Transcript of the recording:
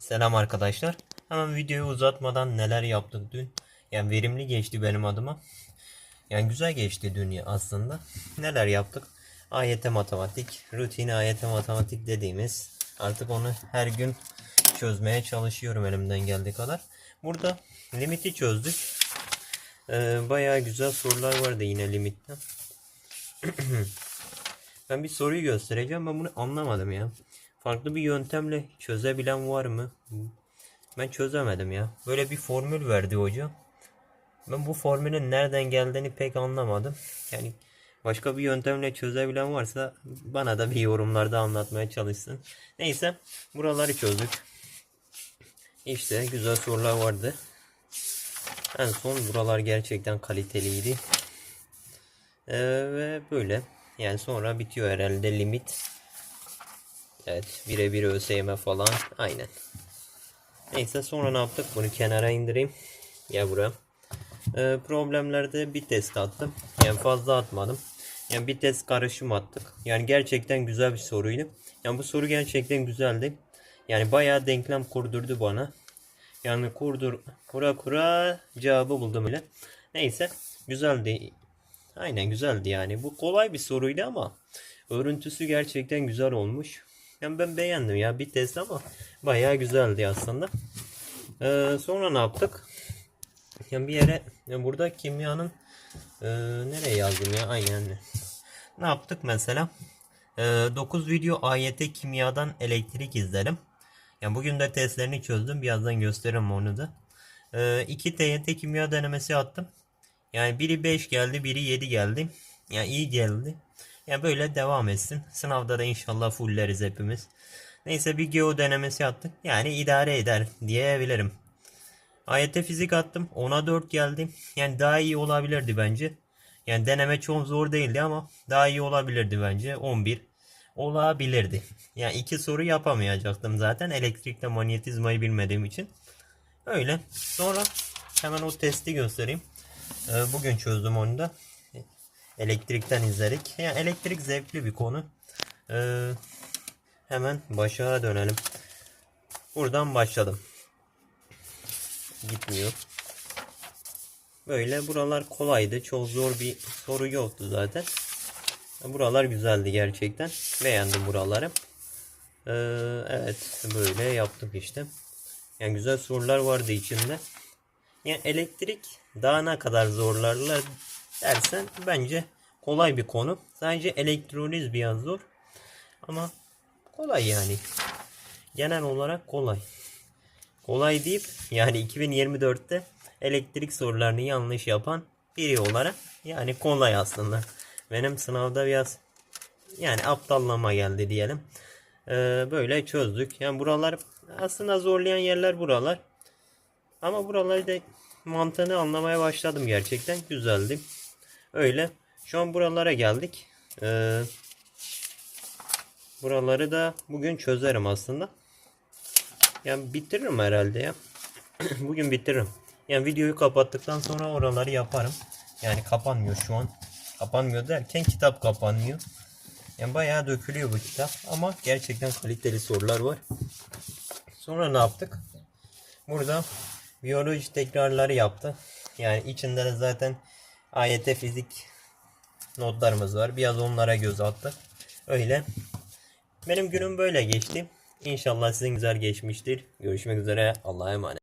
Selam arkadaşlar. Hemen videoyu uzatmadan neler yaptık dün. Yani verimli geçti benim adıma. Yani güzel geçti dün aslında. Neler yaptık? AYT matematik, rutin AYT matematik dediğimiz artık onu her gün çözmeye çalışıyorum elimden geldiği kadar. Burada limiti çözdük. Ee, bayağı güzel sorular vardı yine limitten. Ben bir soruyu göstereceğim. Ben bunu anlamadım ya. Farklı bir yöntemle çözebilen var mı? Ben çözemedim ya. Böyle bir formül verdi hocam. Ben bu formülün nereden geldiğini pek anlamadım. Yani başka bir yöntemle çözebilen varsa bana da bir yorumlarda anlatmaya çalışsın. Neyse buraları çözdük. İşte güzel sorular vardı. En son buralar gerçekten kaliteliydi. Ee, ve böyle. Yani sonra bitiyor herhalde limit. Evet birebir ÖSYM falan. Aynen. Neyse sonra ne yaptık? Bunu kenara indireyim. Ya buraya. Ee, problemlerde bir test attım. Yani fazla atmadım. Yani bir test karışım attık. Yani gerçekten güzel bir soruydu. Yani bu soru gerçekten güzeldi. Yani bayağı denklem kurdurdu bana. Yani kurdur kura kura cevabı buldum öyle. Neyse güzeldi. Aynen güzeldi yani. Bu kolay bir soruydu ama örüntüsü gerçekten güzel olmuş. Yani ben beğendim ya bir test ama bayağı güzeldi aslında. Ee, sonra ne yaptık? Yani bir yere ya burada kimyanın e, nereye yazdım ya aynen. Ne yaptık mesela? E, 9 video AYT kimyadan elektrik izledim. Yani bugün de testlerini çözdüm. Birazdan gösteririm onu da. E, 2 TYT kimya denemesi attım. Yani biri 5 geldi, biri 7 geldi. Yani iyi geldi. Yani böyle devam etsin. Sınavda da inşallah fulleriz hepimiz. Neyse bir geo denemesi attık. Yani idare eder diyebilirim. AYT fizik attım. 10'a 4 geldi. Yani daha iyi olabilirdi bence. Yani deneme çok zor değildi ama daha iyi olabilirdi bence. 11 olabilirdi. Yani iki soru yapamayacaktım zaten elektrikle manyetizmayı bilmediğim için. Öyle. Sonra hemen o testi göstereyim. Ee, Bugün çözdüm onu da. Elektrikten izledik. Yani elektrik zevkli bir konu. Ee, hemen başa dönelim. Buradan başladım. Gitmiyor. Böyle buralar kolaydı. Çok zor bir soru yoktu zaten. Buralar güzeldi gerçekten. Beğendim buraları. Ee, evet böyle yaptık işte. Yani güzel sorular vardı içinde. Yani elektrik daha ne kadar zorlarlar dersen bence kolay bir konu. Sadece elektroliz biraz zor. Ama kolay yani. Genel olarak kolay. Kolay deyip yani 2024'te elektrik sorularını yanlış yapan biri olarak yani kolay aslında. Benim sınavda biraz yani aptallama geldi diyelim. Ee, böyle çözdük. Yani buralar aslında zorlayan yerler buralar. Ama buraları da mantığını anlamaya başladım gerçekten. Güzeldi. Öyle. Şu an buralara geldik. Ee, buraları da bugün çözerim aslında. Yani bitiririm herhalde ya. bugün bitiririm. Yani videoyu kapattıktan sonra oraları yaparım. Yani kapanmıyor şu an. Kapanmıyor derken kitap kapanmıyor. Yani bayağı dökülüyor bu kitap. Ama gerçekten kaliteli sorular var. Sonra ne yaptık? Burada biyoloji tekrarları yaptı. Yani içinde de zaten AYT fizik notlarımız var. Biraz onlara göz attık. Öyle. Benim günüm böyle geçti. İnşallah sizin güzel geçmiştir. Görüşmek üzere. Allah'a emanet.